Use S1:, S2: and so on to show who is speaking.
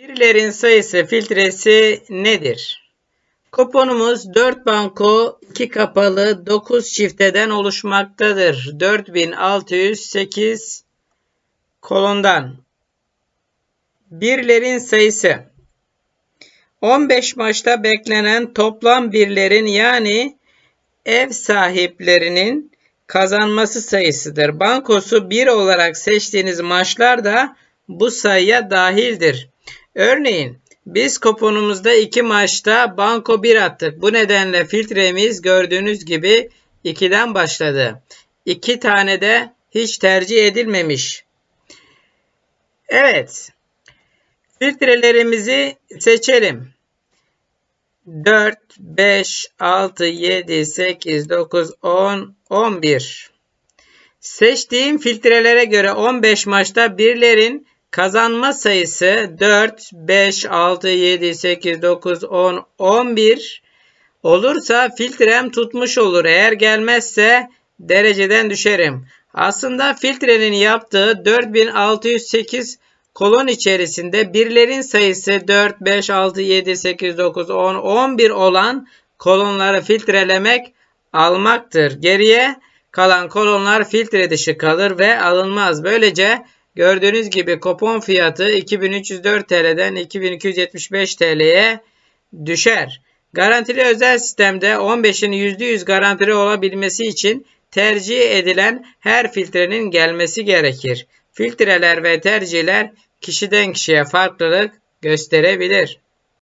S1: Birlerin sayısı filtresi nedir? Kuponumuz 4 banko 2 kapalı 9 çifteden oluşmaktadır. 4608 kolondan. Birlerin sayısı 15 maçta beklenen toplam birlerin yani ev sahiplerinin kazanması sayısıdır. Bankosu 1 olarak seçtiğiniz maçlar da bu sayıya dahildir. Örneğin biz kuponumuzda 2 maçta banko 1 attık. Bu nedenle filtremiz gördüğünüz gibi 2'den başladı. 2 tane de hiç tercih edilmemiş. Evet. Filtrelerimizi seçelim. 4, 5, 6, 7, 8, 9, 10, 11. Seçtiğim filtrelere göre 15 maçta birlerin kazanma sayısı 4, 5, 6, 7, 8, 9, 10, 11 olursa filtrem tutmuş olur. Eğer gelmezse dereceden düşerim. Aslında filtrenin yaptığı 4608 kolon içerisinde birlerin sayısı 4, 5, 6, 7, 8, 9, 10, 11 olan kolonları filtrelemek almaktır. Geriye kalan kolonlar filtre dışı kalır ve alınmaz. Böylece gördüğünüz gibi kupon fiyatı 2304 TL'den 2275 TL'ye düşer. Garantili özel sistemde 15'in %100 garantili olabilmesi için tercih edilen her filtrenin gelmesi gerekir. Filtreler ve tercihler kişiden kişiye farklılık gösterebilir.